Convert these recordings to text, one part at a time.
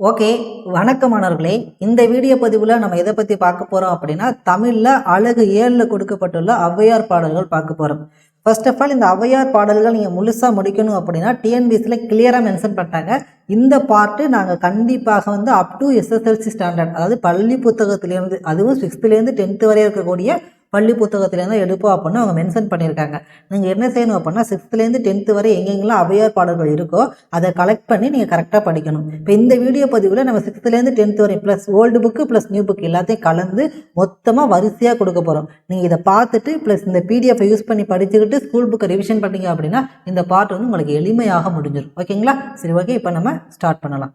Okay வணக்கம் மாணவர்களே. இந்த வீடியோ பதிவில் நம்ம எதை பற்றி பார்க்க போகிறோம் அப்படின்னா தமிழில் அழகு ஏழில் கொடுக்கப்பட்டுள்ள ஔவையார் பாடல்கள் பார்க்க போகிறோம் ஃபர்ஸ்ட் ஆஃப் ஆல் இந்த ஔவையார் பாடல்கள் நீங்கள் முழுசாக முடிக்கணும் அப்படின்னா டிஎன்பிஎஸ்சியில் கிளியராக மென்ஷன் பண்ணிட்டாங்க. இந்த பாட்டு நாங்கள் கண்டிப்பாக வந்து அப் டு எஸ்எஸ்எல்சி ஸ்டாண்டர்ட் அதாவது பள்ளி புத்தகத்திலேருந்து அதுவும் சிக்ஸ்த்துலேருந்து டென்த்து வரை இருக்கக்கூடிய பள்ளி புத்தகத்திலேருந்து எடுப்போம் அப்படின்னு அவங்க மென்ஷன் பண்ணியிருக்காங்க. நீங்கள் என்ன செய்யணும் அப்படின்னா சிக்ஸ்த்துலேருந்து டென்த்து வரை எங்கெங்கெல்லாம் அவையார் பாடல்கள் இருக்கோ அதை கலெக்ட் பண்ணி நீங்கள் கரெக்டாக படிக்கணும். இப்போ இந்த வீடியோ பதிவில் நம்ம சிக்ஸ்த்துலேருந்து டென்த்து வரை plus old book plus new book எல்லாத்தையும் கலந்து மொத்தமாக வரிசையாக கொடுக்க போகிறோம் நீங்கள் இதை பார்த்துட்டு ப்ளஸ் இந்த பிடிஎஃப் யூஸ் பண்ணி படிச்சுக்கிட்டு ஸ்கூல் புக்கை ரிவிஷன் பண்ணீங்க அப்படின்னா இந்த பாட்டு வந்து உங்களுக்கு எளிமையாக முடிஞ்சிடும் ஓகேங்களா சரி ஓகே இப்போ நம்ம ஸ்டார்ட் பண்ணலாம்.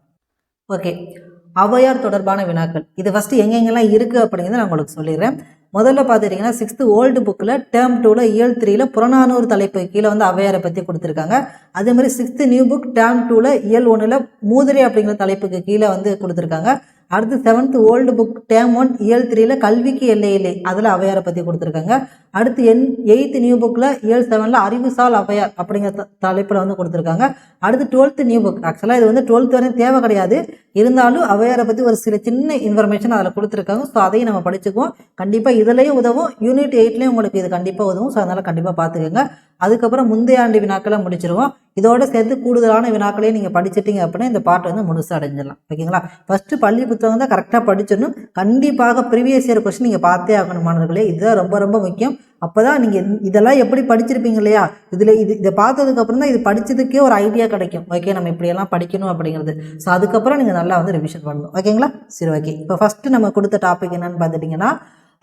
ஓகே அவையார் தொடர்பான வினாக்கள். இது ஃபஸ்ட்டு எங்கெங்கெல்லாம் இருக்குது அப்படிங்கிறத நான் உங்களுக்கு சொல்லிடுறேன். முதல்ல பார்த்துட்டிங்கன்னா சிக்ஸ்த்து ஓல்டு புக்கில் டேர்ம் டூவில் இயல் த்ரீயில் புறநானூறு தலைப்பு கீழே வந்து அவையாரை பற்றி கொடுத்துருக்காங்க. அதே மாதிரி சிக்ஸ்த்து நியூ புக் டேர்ம் டூவில் இயல் ஒன்றில் மூதிரை அப்படிங்கிற தலைப்புக்கு கீழே வந்து கொடுத்துருக்காங்க. அடுத்து seventh old book term one இயல் த்ரீயில் கல்விக்கு எல்லை இல்லை. அதில் அவையாரை பற்றி கொடுத்துருக்காங்க. அடுத்து என் எயித்து நியூ புக்கில் ஏழு செவனில் அறிவுசால் அவையார் அப்படிங்கிற த- தலைப்பில் வந்து கொடுத்துருக்காங்க. அடுத்து டுவெல்த்து நியூ புக் ஆக்சுவலாக இது வந்து டுவெல்த் வரையும் தேவை கிடையாது. இருந்தாலும் அவையாரை பற்றி ஒரு சில சின்ன இன்ஃபர்மேஷன் அதில் கொடுத்துருக்காங்க. ஸோ அதையும் நம்ம படிச்சுக்குவோம். கண்டிப்பாக இதுலேயும் உதவும். யூனிட் எயிட்லேயும் உங்களுக்கு இது கண்டிப்பாக உதவும். ஸோ அதனால் கண்டிப்பாக பார்த்துக்கோங்க அதுக்கப்புறம் முந்தைய ஆண்டு வினாக்களை முடிச்சிருவோம். இதோட சேர்த்து கூடுதலான வினாக்களையும் நீங்கள் படிச்சிட்டீங்க அப்படின்னா இந்த பாட்டு வந்து முழுசாக அடைஞ்சிடலாம். ஓகேங்களா? ஃபஸ்ட்டு பள்ளி புத்தகம் தான் கரெக்டாக படிச்சிடணும். கண்டிப்பாக ப்ரீவியஸ் இயர் கொஸ்டின் நீங்கள் பார்த்தே ஆகணும் மாணவர்களே. இதுதான் ரொம்ப ரொம்ப முக்கியம். அப்போ தான் நீங்கள் இதெல்லாம் எப்படி படிச்சிருப்பீங்க இல்லையா? இதில் இது இதை பார்த்ததுக்கப்புறம் தான் இது படித்ததுக்கே ஒரு ஐடியா கிடைக்கும். ஓகே நம்ம இப்படியெல்லாம் படிக்கணும் அப்படிங்கிறது. ஸோ அதுக்கப்புறம் நீங்கள் நல்லா வந்து ரிவிஷன் பண்ணணும். ஓகேங்களா சரி ஓகே இப்போ ஃபஸ்ட்டு நம்ம கொடுத்த டாபிக் என்னன்னு பார்த்துட்டிங்கன்னா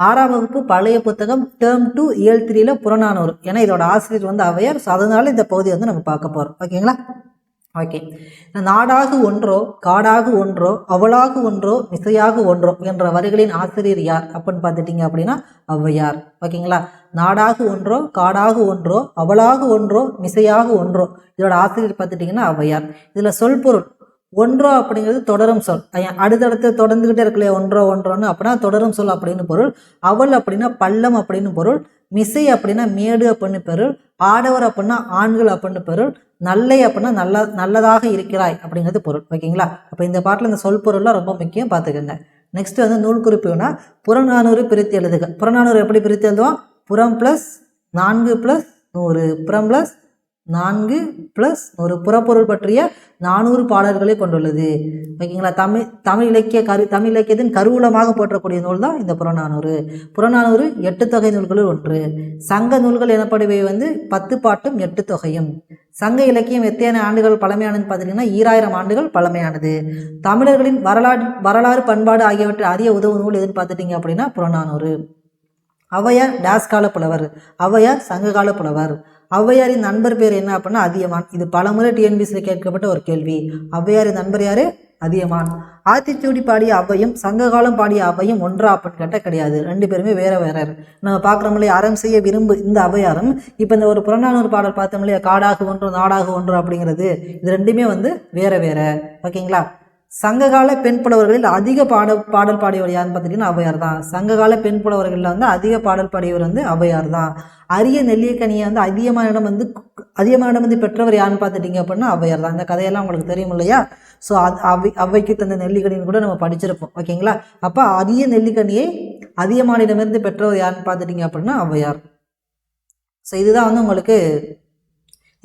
ஆறாம் வகுப்பு பழைய புத்தகம் டேர்ம் டூ இயல் த்ரீல புறநானூறு. ஏன்னா இதோட ஆசிரியர் வந்து அவையார் ஸோ அதனால இந்த பகுதி வந்து நம்ம பார்க்க போகிறோம் ஓகேங்களா ஓகே. நாடாகு ஒன்றோ காடாகு ஒன்றோ அவளாகு ஒன்றோ மிசையாக ஒன்றோ என்ற வரிகளின் ஆசிரியர் யார் அப்படின்னு பார்த்துட்டிங்க அப்படின்னா ஔவையார். ஓகேங்களா? நாடாகு ஒன்றோ காடாகு ஒன்றோ அவளாகு ஒன்றோ மிசையாக ஒன்றோ இதோட ஆசிரியர் பார்த்துட்டிங்கன்னா ஔவையார். இதில் சொல்பொருள் ஒன்றோ அப்படிங்கிறது தொடரும் சொல். அடுத்தடுத்து தொடர்ந்துக்கிட்டே இருக்கலையே ஒன்றோ ஒன்றோன்னு அப்படின்னா தொடரும் சொல் அப்படின்னு பொருள். அவள் அப்படின்னா பள்ளம் அப்படின்னு பொருள். மிசை அப்படின்னா மேடு அப்படின்னு பொருள். ஆடவர் அப்படின்னா ஆண்கள் அப்படின்னு பொருள். நல்லை அப்படின்னா நல்ல நல்லதாக இருக்கிறாய் அப்படிங்கிறது பொருள். ஓகேங்களா? அப்போ இந்த பாட்டில் இந்த சொல் பொருள்லாம் ரொம்ப முக்கியம் பார்த்துக்கோங்க. நெக்ஸ்ட் வந்து நூல் குறிப்புனா புறநானூறு பிரித்து எழுதுக. புறநானூறு எப்படி பிரித்து எழுதுவோம்? புறம் ப்ளஸ் நான்கு ப்ளஸ் நூறு. புறம் ப்ளஸ் நான்கு ப்ளஸ் ஒரு புறப்பொருள் பற்றிய நானூறு பாடல்களை கொண்டுள்ளது. ஓகேங்களா? தமிழ் தமிழ் இலக்கிய கரு தமிழ் இலக்கியத்தின் கருவூலமாக போற்றக்கூடிய நூல் தான் இந்த புறநானூறு. புறநானூறு எட்டு தொகை நூல்களில் ஒன்று. சங்க நூல்கள் எனப்படுவை வந்து பத்து பாட்டும் எட்டு தொகையும். சங்க இலக்கியம் எத்தனை ஆண்டுகள் பழமையானதுன்னு பார்த்தீங்கன்னா ஈராயிரம் ஆண்டுகள் பழமையானது. தமிழர்களின் வரலாறு வரலாறு பண்பாடு ஆகியவற்றை அறிய உதவும் நூல் எதுன்னு பார்த்துட்டிங்க அப்படின்னா புறநானூறு. ஔவையார் டேஸ் கால புலவர் ஔவையார் சங்ககால புலவர் ஔவையாரின் நண்பர் பேர் என்ன அப்படின்னா அதியமான். இது பலமுறை டிஎன்பிசியில் கேட்கப்பட்ட ஒரு கேள்வி. ஔவையாரின் நண்பர் யாரு? அதியமான். ஆத்திச்சூடி பாடிய அவையும் சங்ககாலம் பாடிய அவையும் ஒன்றா அப்படின்னு கேட்டால் கிடையாது. ரெண்டு பேருமே வேற வேற நம்ம பார்க்குறோம்லையே அறம் செய்ய விரும்பு இந்த ஔவையாரும் இப்போ இந்த ஒரு புறநானூறு பாடல் பார்த்தோம் இல்லையா காடாக ஒன்று நாடாக ஒன்று அப்படிங்கிறது இது ரெண்டுமே வந்து வேற வேற. ஓகேங்களா? சங்ககால பெண் புலவர்களில் அதிக பாட பாடல் பாடியவர் யாருன்னு பார்த்துட்டிங்கன்னா அவையார் தான். சங்ககால பெண் புலவர்களில் வந்து அதிக பாடல் பாடியவர் வந்து அவையார் தான். அரிய நெல்லியக்கனியை வந்து அதிகமானிடம் வந்து அதிகமான வந்து பெற்றவர் யாருன்னு பார்த்துட்டிங்க அப்படின்னா அவையார் தான். இந்த கதையெல்லாம் உங்களுக்கு தெரியும் இல்லையா? ஸோ அது அவை அவைக்கு தந்த நெல்லிக்கனின்னு கூட நம்ம படிச்சிருப்போம். ஓகேங்களா? அப்போ அரிய நெல்லிக்கனியை அதிகமானிடமிருந்து பெற்றவர் யாருன்னு பார்த்துட்டிங்க அப்படின்னா அவையார் ஸோ இதுதான் வந்து உங்களுக்கு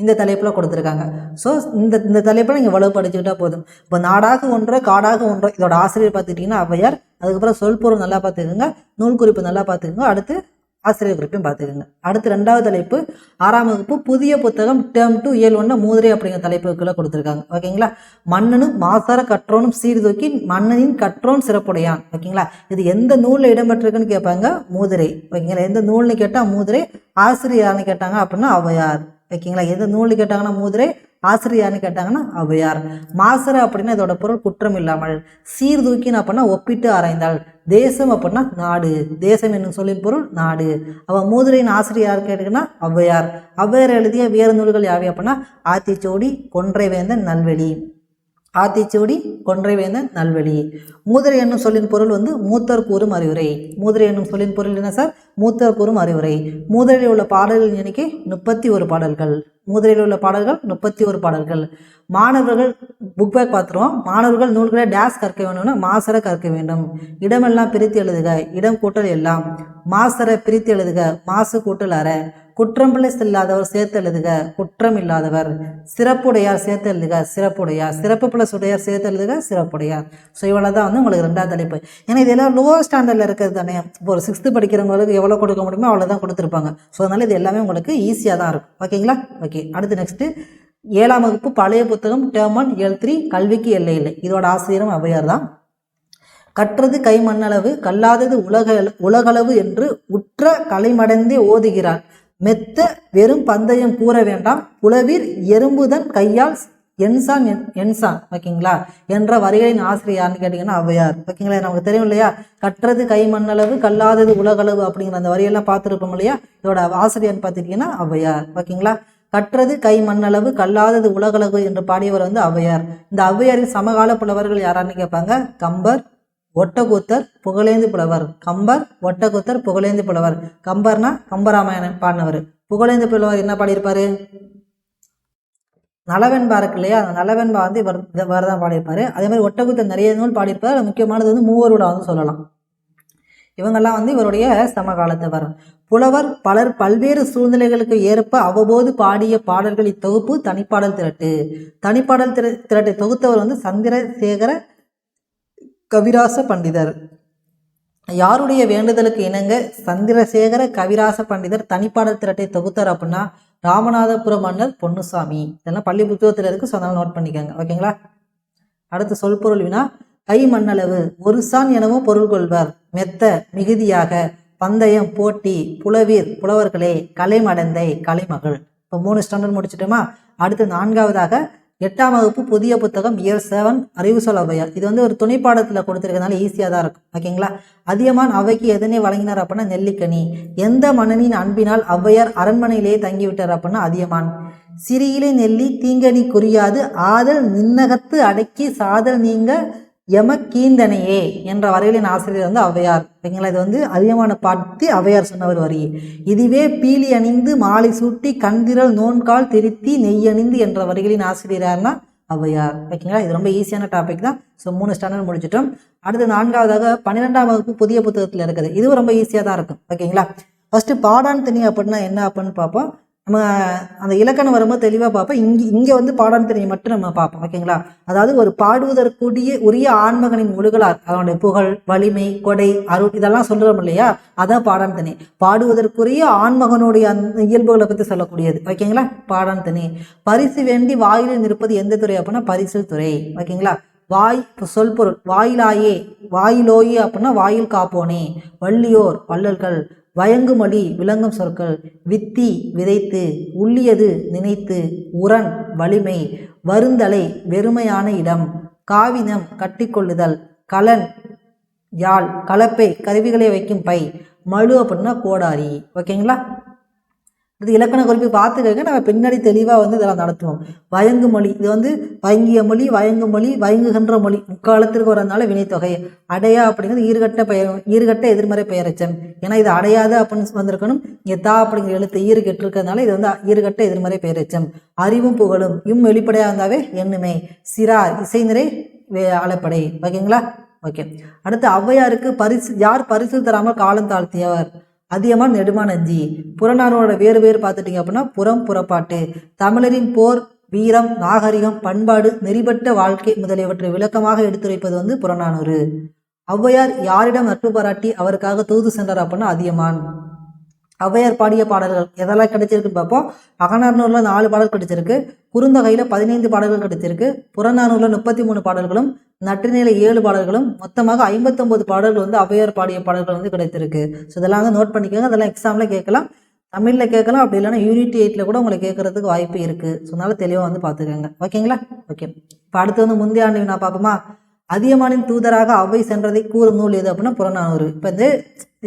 இந்த தலைப்பில் கொடுத்துருக்காங்க. ஸோ இந்த இந்த தலைப்பில் நீங்கள் வலு படிச்சுக்கிட்டா போதும். இப்போ நாடாக ஒன்றோ காடாக ஒன்றோ இதோட ஆசிரியர் பார்த்துக்கிட்டிங்கன்னா ஔவையார் அதுக்கப்புறம் சொல்பொருள் நல்லா பார்த்துக்கோங்க நூல் குறிப்பு நல்லா பார்த்துக்கோங்க அடுத்து ஆசிரியர் குறிப்பையும் பார்த்துக்கோங்க. அடுத்து ரெண்டாவது தலைப்பு ஆறாம் வகுப்பு புதிய புத்தகம் டேர்ம் டூ இயல் ஒன்று மூதிரை அப்படிங்கிற தலைப்புக்குள்ளே கொடுத்துருக்காங்க. ஓகேங்களா? மன்னனும் மாசார கற்றோனும் சீர்தூக்கி மன்னனின் கற்றோன் சிறப்புடையான். ஓகேங்களா? இது எந்த நூலில் இடம்பெற்றிருக்குன்னு கேட்பாங்க? மூதிரை. ஓகேங்களா? எந்த நூல்னு கேட்டால் மூதுரை ஆசிரியர்னு கேட்டாங்க அப்படின்னா ஔவையார். ஓகேங்களா எந்த நூல் கேட்டாங்கன்னா மூதுரை ஆசிரியார்னு கேட்டாங்கன்னா அவையார். மாசர அப்படின்னா இதோட பொருள் குற்றம் இல்லாமல் சீர்தூக்கின்னு அப்படின்னா ஒப்பிட்டு ஆராய்ந்தாள் தேசம் அப்படின்னா நாடு. தேசம் என்னும் சொல்லின் பொருள் நாடு. அவன் மூதுரையின் ஆசிரியார் கேட்டுக்குன்னா ஔவையார் ஔவையார் எழுதிய வேறு நூல்கள் யாவை அப்படின்னா? ஆத்திச்சோடி கொன்றை வேந்தன் நல்வெளி. ஆத்திச்சூடி கொன்றைவேந்தன் நல்வழி. மூதரை என்னும் சொல்லின் பொருள் வந்து மூத்தர் கூறும் அறிவுரை. மூதரை என்னும் சொல்லின் பொருள் என்ன சார்? மூத்தர் கூறும் அறிவுரை. மூதரையில் உள்ள பாடல்களின் எண்ணிக்கை முப்பத்தி ஒரு பாடல்கள். மூதுரையில் உள்ள பாடல்கள் முப்பத்தி ஒரு பாடல்கள். மாணவர்கள் புக் பேக் பார்த்துருவோம். மாணவர்கள் நூல்களை டேஸ் கற்க வேண்டும்னா மாசர கற்க வேண்டும். இடமெல்லாம் பிரித்து எழுதுக. இடம் கூட்டல் எல்லாம். மாசர பிரித்து எழுதுக. மாசு கூட்டல் அற. குற்றம் பிளஸ் இல்லாதவர் சேர்த்து எழுதுக குற்றம் இல்லாதவர் சிறப்புடையார் சேர்த்து எழுதுக சிறப்புடையார். சிறப்பு பிளஸ் உடையார் சேர்த்து எழுதுக சிறப்புடையார். ஸோ இவ்வளோ தான் வந்து உங்களுக்கு ரெண்டாவது தலைப்பு. ஏன்னா இதெல்லாம் லோவர் ஸ்டாண்டர்டில் இருக்கிறது தானே. இப்போ ஒரு சிக்ஸ்த்து படிக்கிறவங்களுக்கு எவ்வளோ கொடுக்க முடியுமோ அவ்வளோ தான் கொடுத்துருப்பாங்க. ஸோ அதனால் இது எல்லாமே உங்களுக்கு ஈஸியாக தான் இருக்கும். ஓகேங்களா? ஓகே. அடுத்து நெக்ஸ்ட்டு ஏழாம் வகுப்பு பழைய புத்தகம் டேர்ம் ஒன் ஏழு த்ரீ கல்விக்கு எல்லை இல்லை. இதோட ஆசிரியரும் ஔவையார் தான். கற்றது கை மண்ணளவு கல்லாதது உலக உலகளவு என்று உற்ற கலைமடைந்தே ஓதுகிறார். மெத்த வெறும் பந்தயம் கூற வேண்டாம். புலவீர் எறும்புதன் கையால் என்சான் என்- என்சான். ஓகேங்களா? என்ற வரிகளின் ஆசிரியர் யாருன்னு கேட்டிங்கன்னா ஔவையார் ஓகேங்களா? நமக்கு தெரியும் இல்லையா? கற்றது கை மண்ணளவு கல்லாதது உலகளவு அப்படிங்கிற அந்த வரியெல்லாம் பார்த்துருப்போம் இல்லையா? இதோட ஆசிரியர்னு பார்த்துக்கிட்டிங்கன்னா ஔவையார் ஓகேங்களா? கற்றது கை மண்ணளவு கல்லாதது உலகளவு என்று பாடியவர் வந்து ஔவையார் இந்த ஔவையாரின் சமகால புலவர்கள் யாரான்னு கேட்பாங்க? கம்பர் ஒட்டக்கூத்தர் புகழேந்து புலவர். கம்பர் ஒட்டக்கூத்தர் புகழேந்து புலவர். கம்பர்னா கம்பராமாயணம் பாடினவர். புகழேந்து புலவர் என்ன பாடியிருப்பாரு? நலவெண்பா இருக்கு இல்லையா? அந்த நலவெண்பா வந்து இவர் இவர் தான் பாடியிருப்பாரு. அதே மாதிரி ஒட்டக்கூத்தர் நிறைய நூல் பாடியிருப்பார். முக்கியமானது வந்து மூவரோட வந்து சொல்லலாம். இவங்கெல்லாம் வந்து இவருடைய சமகாலத்தவர் புலவர் பலர் பல்வேறு சூழ்நிலைகளுக்கு ஏற்ப அவ்வப்போது பாடிய பாடல்கள் இத்தொகுப்பு தனிப்பாடல் திரட்டு. தனிப்பாடல் திர திரட்டை தொகுத்தவர் வந்து சந்திரசேகர கவிராச பண்டிதர். யாருடைய வேண்டுதலுக்கு இணங்க சந்திரசேகர கவிராச பண்டிதர் தனிப்பாடல் திரட்டை தொகுத்தார் அப்படின்னா ராமநாதபுரம் மன்னர் பொன்னுசாமி. இதெல்லாம் பள்ளி புத்தகத்தில் இருக்கு ஸோ அதனால் நோட் பண்ணிக்கோங்க. ஓகேங்களா அடுத்து சொல்பொருள் வினா கை மண்ணளவு ஒரு சான் எனவும் பொருள் கொள்வர். மெத்த மிகுதியாக பந்தயம் போட்டி புலவீர் புலவர்களே கலைமடந்தை கலைமகள். இப்போ மூணு ஸ்டாண்டர்ட் முடிச்சிட்டோமா? அடுத்து நான்காவதாக எட்டாம் வகுப்பு புதிய புத்தகம் இயர் செவன் அறிவு அவையார் இது வந்து ஒரு துணைப்பாடத்தில் கொடுத்துருக்கனால ஈஸியாக தான் இருக்கும். ஓகேங்களா? அதியமான் அவைக்கு எதனை வழங்கினார் அப்படின்னா நெல்லிக்கனி. எந்த மன்னனின் அன்பினால் ஔவையார் அரண்மனையிலேயே தங்கிவிட்டார் அப்படின்னா அதியமான். சிறியிலே நெல்லி தீங்கனி குறியாது. ஆதல் நின்னகத்து அடக்கி சாதல் நீங்க எமக்கீந்தனையே என்ற வரையிலின் ஆசிரியர் வந்து ஔவையார் ஓகேங்களா இது வந்து அதிகமான பாட்டி ஔவையார் சொன்னவர் ஒரு இதுவே பீலி அணிந்து மாலை சூட்டி கண்திரல் நோன்கால் திருத்தி நெய்யணிந்து என்ற வரிகளின் ஆசிரியர்னா ஔவையார் ஓகேங்களா இது ரொம்ப ஈஸியான டாபிக் தான். ஸோ மூணு ஸ்டாண்டர்ட் முடிச்சிட்டோம். அடுத்து நான்காவதாக பன்னிரெண்டாம் வகுப்பு புதிய புத்தகத்தில் இருக்குது. இதுவும் ரொம்ப ஈஸியாக தான் இருக்கும். ஓகேங்களா ஃபஸ்ட்டு பாடான் தனி அப்படின்னா என்ன அப்படின்னு பார்ப்போம். நம்ம அந்த இலக்கணம் வரும்போது தெளிவாக பார்ப்போம். இங்கே இங்கே வந்து பாடான் தனியை மட்டும் நம்ம பார்ப்போம். ஓகேங்களா? அதாவது ஒரு பாடுவதற்குரிய உரிய ஆண்மகனின் முழுகலார் அதனுடைய புகழ் வலிமை கொடை அருள் இதெல்லாம் சொல்கிறோம் இல்லையா? அதான் பாடான் தனி பாடுவதற்குரிய ஆண்மகனுடைய அந்த இயல்புகளை பற்றி சொல்லக்கூடியது. ஓகேங்களா? பாடான் தனி பரிசு வேண்டி வாயிலில் நிற்பது எந்த துறை அப்படின்னா பரிசு துறை. ஓகேங்களா? வாய் இப்போ சொல் பொருள். வாயிலாயே வாயிலோயே அப்படின்னா வாயில் காப்போனே. வள்ளியோர் வள்ளல்கள். வயங்குமொழி விளங்கும் சொற்கள் வித்தி விதைத்து உள்ளியது நினைத்து உரன் வலிமை வருந்தலை வெறுமையான இடம் காவினம் கட்டிக்கொள்ளுதல் கலன் யாழ் கலப்பை கருவிகளை வைக்கும் பை மழு அப்படின்னா கோடாரி. ஓகேங்களா? இது இலக்கண குறிப்பு பார்த்துக்கங்க நம்ம பின்னாடி தெளிவாக வந்து இதெல்லாம் நடத்துவோம். வயங்கு மொழி இது வந்து வயங்கிய மொழி வயங்கு மொழி வயங்குகின்ற மொழி. முக்காலத்திற்கு வரதுனால வினைத்தொகை அடையா அப்படிங்கிறது ஈர்கட்ட பெயர் ஈர்கட்ட எதிர்மறை பெயரச்சம். ஏன்னா இது அடையாது அப்படின்னு வந்திருக்கணும். இங்கே தா அப்படிங்கிற எழுத்து ஈறு கெட்டிருக்கிறதுனால இது வந்து ஈர்கட்ட எதிர்மறை பெயரச்சம். அறிவும் புகழும். இம் வெளிப்படையாக இருந்தாவே எண்ணுமே. சிறார் இசைநிறை வே- ஓகேங்களா? ஓகே. அடுத்து ஔவையாருக்கு பரிசு யார் பரிசு தராமல் காலம் தாழ்த்தியவர்? அதியமான் நெடுமானஞ்சி புறநானூரோட வேறு வேறு பார்த்துட்டீங்க அப்படின்னா புறம் புறப்பாட்டு. தமிழரின் போர் வீரம் நாகரிகம் பண்பாடு நெறிபட்ட வாழ்க்கை முதலியவற்றை விளக்கமாக எடுத்துரைப்பது வந்து புறநானூறு. ஔவையார் யாரிடம் நட்பு பாராட்டி அவருக்காக தூது சென்றார் அப்படின்னா அதியமான். ஔவையார் பாடிய பாடல்கள் எதெல்லாம் கிடைச்சிருக்குன்னு பார்ப்போம் அகநானூரில் நாலு பாடல் கிடைச்சிருக்கு. குறுந்தொகையில் பதினைந்து பாடல்கள் கிடைச்சிருக்கு. புறநானூரில் முப்பத்தி மூணு பாடல்களும் நற்றினில ஏழு பாடல்களும் மொத்தமாக ஐம்பத்தொம்போது பாடல்கள் வந்து ஔவையார் பாடிய பாடல்கள் வந்து கிடைத்திருக்கு. ஸோ இதெல்லாம் வந்து நோட் பண்ணிக்கோங்க. அதெல்லாம் எக்ஸாமில் கேட்கலாம். தமிழில் கேட்கலாம். அப்படி இல்லைன்னா யூனிட் எயிட்டில் கூட உங்களுக்கு கேட்குறதுக்கு வாய்ப்பு இருக்குது ஸோ அதனால் தெளிவாக வந்து பார்த்துக்கோங்க. ஓகேங்களா? ஓகே. இப்போ அடுத்து வந்து முந்தைய ஆண்டு நான் பார்ப்போமா? அதியமானின் தூதராக அவை சென்றதை கூறும் நூல் எது அப்படின்னா புறநானூறு. இப்போ வந்து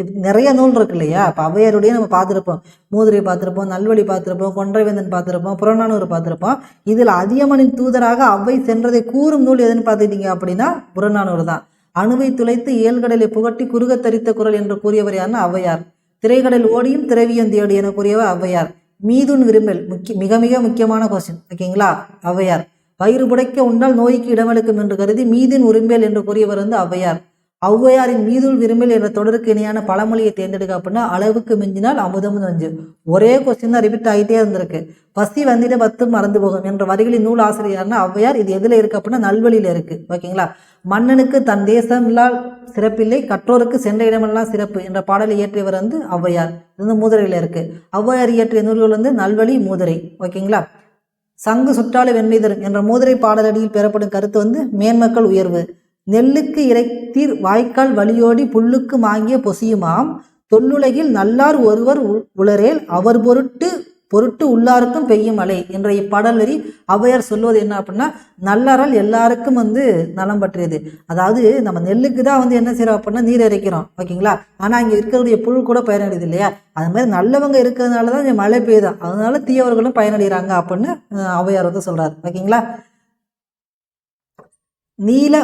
நிறைய நூல் இருக்கு இல்லையா இப்போ ஔவையாருடைய நம்ம பார்த்துருப்போம். மூதுரை பார்த்துருப்போம் நல்வழி பார்த்துருப்போம் கொன்றைவேந்தன் பார்த்துருப்போம் புறநானூறு பார்த்துருப்போம். இதில் அதியமனின் தூதராக அவை சென்றதை கூறும் நூல் எதுன்னு பார்த்துக்கிட்டீங்க அப்படின்னா புறநானூறு தான். அணுவை துளைத்து ஏழ்கடலை புகட்டி குறுகத் தரித்த குரல் என்று கூறியவர் யாருன்னா ஔவையார். திரைகடல் ஓடியும் திரவியந்தியோடு என கூறியவர் ஔவையார். மீதுன் விரும்பல் முக்கிய மிக மிக முக்கியமான கொஸ்டின் ஓகேங்களா? ஔவையார். வயிறு புடைக்க உண்டால் நோய்க்கு இடமளிக்கும் என்று கருதி மீதின் உரிமையல் என்று கூறியவர் வந்து ஔவையார். ஔவையாரின் மீதுள் விரும்பில் என்ற தொடருக்கு இணையான பழமொழியை தேர்ந்தெடுக்க அப்படின்னா அளவுக்கு மிஞ்சினால் அமுதம் நஞ்சு. ஒரே கொஸ்டின் தான் ரிப்பீட் ஆகிட்டே இருந்திருக்கு. பசி வந்திட பத்து மறந்து போகும் என்ற வரிகளின் நூல் ஆசிரியர்னா ஔவையார். இது எதில் இருக்கு அப்படின்னா நல்வழியில் இருக்கு. ஓகேங்களா? மன்னனுக்கு தன் தேசமில்லால் சிறப்பில்லை கற்றோருக்கு சென்ற இடமெல்லாம் சிறப்பு என்ற பாடலை இயற்றியவர் வந்து ஔவையார். இது வந்து மூதுரையில் இருக்கு. ஔவையார் இயற்றிய நூல்கள் வந்து நல்வழி மூதுரை. ஓகேங்களா? சங்கு சுற்றாலை வெண்மை தரும் என்ற மூதுரை பாடலடியில் பெறப்படும் கருத்து வந்து மேன்மக்கள் உயர்வு. நெல்லுக்கு இறைத்தீர் வாய்க்கால் வழியோடி புல்லுக்கு மாங்கிய பொசியுமாம். தொல்லுலகில் நல்லார் ஒருவர் உ- உளரேல் அவர் பொருட்டு பொருட்டு உள்ளாருக்கும் பெய்யும் மழை என்ற இப்பாடல் வரி ஔவையார் சொல்வது என்ன அப்படின்னா நல்லாரால் எல்லாருக்கும் வந்து நலம் பற்றியது. அதாவது நம்ம நெல்லுக்கு தான் வந்து என்ன செய்கிறோம் அப்படின்னா நீர் இறைக்கிறோம். ஓகேங்களா? ஆனால் இங்கே இருக்கிறதுடைய புல் கூட பயனடையுது இல்லையா? அது மாதிரி நல்லவங்க இருக்கிறதுனால தான் இங்கே மழை பெய்யுதான் அதனால தீயவர்களும் பயனடைகிறாங்க அப்படின்னு அவையார் வந்து சொல்கிறார் ஓகேங்களா? நீல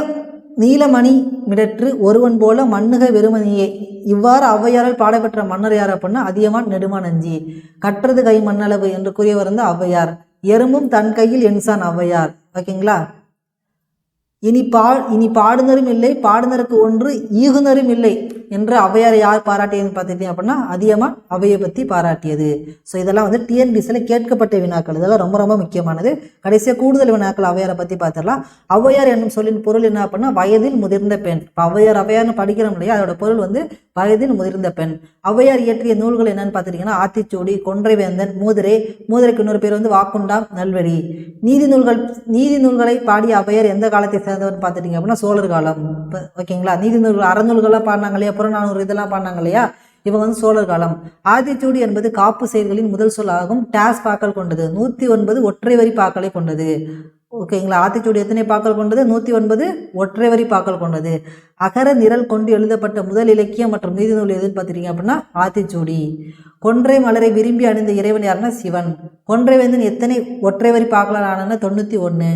நீலமணி மிடற்று ஒருவன் போல மண்ணுக வெறுமணியே இவ்வாறு ஔவையாரால் பாடப்பெற்ற மன்னர் யார் அப்படின்னா அதியமான் நெடுமானஞ்சி கற்றது கை மண்ணளவு என்று கூறியவர் வந்து ஔவையார். எறும்பும் தன் கையில் என்சான் ஔவையார். ஓகேங்களா? இனி பா இனி பாடுனரும் இல்லை பாடுனருக்கு ஒன்று ஈகுனரும் இல்லை. என்று ஔவையாரை யார் பாராட்டியதுன்னு பார்த்துட்டீங்க அப்படின்னா அதிகமாக அவையை பற்றி பாராட்டியது. ஸோ இதெல்லாம் வந்து டிஎன்பிசியில் கேட்கப்பட்ட வினாக்கள். இதெல்லாம் ரொம்ப ரொம்ப முக்கியமானது. கடைசியாக கூடுதல் வினாக்கள் அவையாரை பற்றி பார்த்துடலாம். ஔவையார் என்னும் சொல்லின் பொருள் என்ன அப்படின்னா வயதில் முதிர்ந்த பெண். இப்போ அவையார் அவையார்னு படிக்கிறோம் இல்லையா? அதோட பொருள் வந்து வயதில் முதிர்ந்த பெண். ஔவையார் இயற்றிய நூல்கள் என்னன்னு பார்த்துட்டிங்கன்னா ஆத்திச்சூடி கொன்றைவேந்தன் மூதிரை. மூதிரைக்கு இன்னொரு பேர் வந்து வாக்குண்டாம் நல்வெடி. நீதி நூல்கள் நீதி நூல்களை பாடிய அவையார் எந்த காலத்தை சேர்ந்தவர்னு பார்த்துட்டிங்க அப்படின்னா சோழர் காலம். இப்போ ஓகேங்களா? நீதி நூல்கள் அறநூல்களாக பாடினாங்க இல்லையா? புறநானூறு இதெல்லாம் பண்ணாங்க இல்லையா? இவங்க வந்து சோழர் காலம். ஆதிச்சூடி என்பது காப்பு செயல்களின் முதல் சொல் ஆகும் டாஸ் பாக்கள் கொண்டது. நூற்றி ஒன்பது ஒற்றை வரி பாக்களை கொண்டது. ஓகேங்களா ஆத்திச்சூடி எத்தனை பாக்கள் கொண்டது? நூற்றி ஒன்பது ஒற்றை வரி பாக்கள் கொண்டது. அகர நிரல் கொண்டு எழுதப்பட்ட முதல் இலக்கியம் மற்றும் நீதி நூல் எதுன்னு பார்த்துட்டீங்க அப்படின்னா ஆத்திச்சூடி. கொன்றை மலரை விரும்பி அணிந்த இறைவன் யாருன்னா சிவன். கொன்றை வேந்தன் எத்தனை ஒற்றை வரி பாக்கலாம் ஆனன்னா தொண்ணூற்றி ஒன்று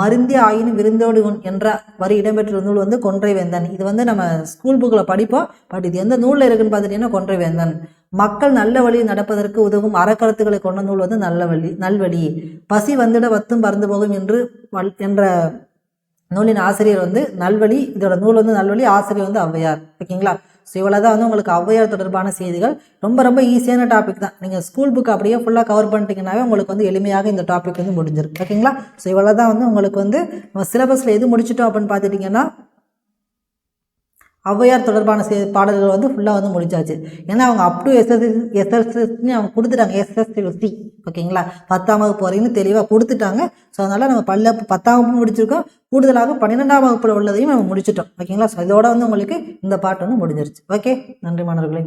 மருந்தி ஆயினும் விருந்தோடு என்ற வரி இடம்பெற்ற நூல் வந்து கொன்றை வேந்தன். இது வந்து நம்ம ஸ்கூல் புக்கில் படிப்போம். பட் இது எந்த நூலில் இருக்குன்னு பார்த்துட்டீங்கன்னா கொன்றை வேந்தன். மக்கள் நல்ல வழியில் நடப்பதற்கு உதவும் அறக்கருத்துக்களை கொண்ட நூல் வந்து நல்ல வழி நல்வழி பசி வந்துட வத்தும் பறந்து போகும் என்று வல் என்ற நூலின் ஆசிரியர் வந்து நல்வழி இதோட நூல் வந்து நல்வழி ஆசிரியர் வந்து ஔவையார். ஓகேங்களா? ஸோ இவ்வளோ தான் வந்து உங்களுக்கு ஔவையார் தொடர்பான செய்திகள். ரொம்ப ரொம்ப ஈஸியான டாபிக் தான். நீங்கள் ஸ்கூல் புக் அப்படியே ஃபுல்லாக கவர் பண்ணிட்டீங்கன்னாவே உங்களுக்கு வந்து எளிமையாக இந்த டாபிக் வந்து முடிஞ்சிடும் ஓகேங்களா? ஸோ இவ்வளோ தான் வந்து உங்களுக்கு வந்து நம்ம சிலபஸில் எது முடிச்சிட்டோம் அப்படின்னு பார்த்துட்டிங்கன்னா ஔவையார் தொடர்பான சே பாடல்கள் வந்து ஃபுல்லாக வந்து முடிச்சாச்சு ஏன்னா அவங்க அப் டு எஸ்எஸ்சி எஸ்எஸ்எஸ்னு அவங்க கொடுத்துட்டாங்க. எஸ்எஸ்எல்சி ஓகேங்களா? பத்தாம் வகுப்பு வரையும் தெளிவாக கொடுத்துட்டாங்க. ஸோ அதனால் நம்ம பல்ல பத்தாம் வகுப்பு முடிச்சிருக்கோம். கூடுதலாக பன்னிரெண்டாம் வகுப்பில் உள்ளதையும் நம்ம முடிச்சிட்டோம். ஓகேங்களா? ஸோ இதோட வந்து உங்களுக்கு இந்த பாட்டு வந்து முடிஞ்சிருச்சு. ஓகே? நன்றி மாணவர்களே.